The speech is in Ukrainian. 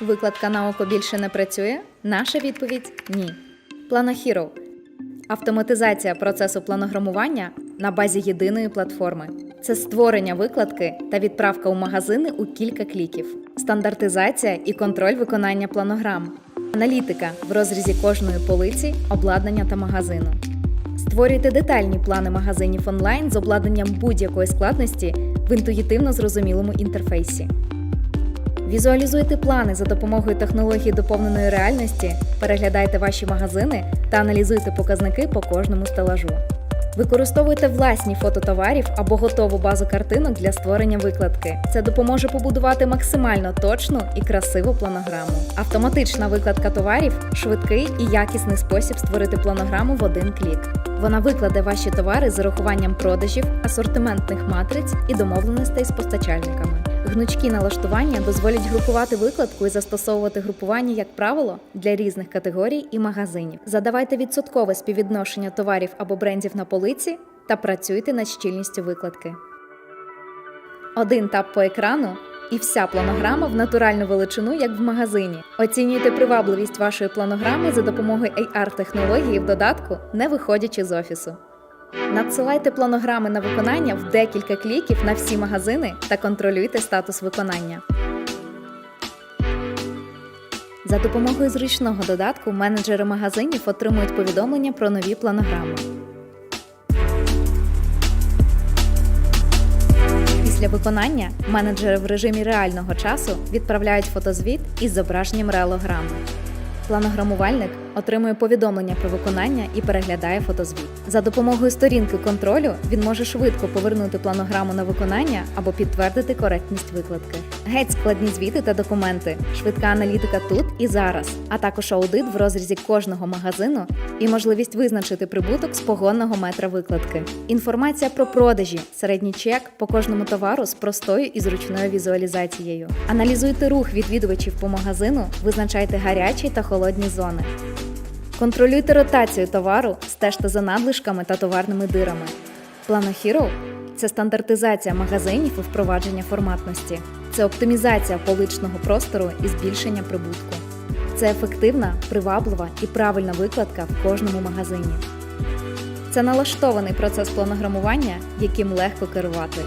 Викладка на око більше не працює? Наша відповідь ні. Planahero – автоматизація процесу планограмування на базі єдиної платформи. Це створення викладки та відправка у магазини у кілька кліків, стандартизація і контроль виконання планограм, аналітика в розрізі кожної полиці, обладнання та магазину. Створюйте детальні плани магазинів онлайн з обладнанням будь-якої складності в інтуїтивно зрозумілому інтерфейсі. Візуалізуйте плани за допомогою технології доповненої реальності, переглядайте ваші магазини та аналізуйте показники по кожному стелажу. Використовуйте власні фото товарів або готову базу картинок для створення викладки. Це допоможе побудувати максимально точну і красиву планограму. Автоматична викладка товарів швидкий і якісний спосіб створити планограму в один клік. Вона викладе ваші товари з урахуванням продажів, асортиментних матриць і домовленостей з постачальниками. Гнучкі налаштування дозволять групувати викладку і застосовувати групування, як правило, для різних категорій і магазинів. Задавайте відсоткове співвідношення товарів або брендів на полиці та працюйте над щільністю викладки. Один тап по екрану і вся планограма в натуральну величину, як в магазині. Оцінюйте привабливість вашої планограми за допомогою AR-технології в додатку, не виходячи з офісу. Надсилайте планограми на виконання в декілька кліків на всі магазини та контролюйте статус виконання. За допомогою зручного додатку менеджери магазинів отримують повідомлення про нові планограми. Після виконання менеджери в режимі реального часу відправляють фотозвіт із зображенням реалограми. Планограмувальник отримує повідомлення про виконання і переглядає фотозвіт. За допомогою сторінки контролю він може швидко повернути планограму на виконання або підтвердити коректність викладки. Геть складні звіти та документи, швидка аналітика тут і зараз, а також аудит в розрізі кожного магазину і можливість визначити прибуток з погонного метра викладки. Інформація про продажі, середній чек по кожному товару з простою і зручною візуалізацією. Аналізуйте рух відвідувачів по магазину, визначайте гарячі та холодні зони. Контролюйте ротацію товару, стежте за надлишками та товарними дирами. Planahero – це стандартизація магазинів і впровадження форматності. Це оптимізація поличного простору і збільшення прибутку. Це ефективна, приваблива і правильна викладка в кожному магазині. Це налаштований процес планограмування, яким легко керувати.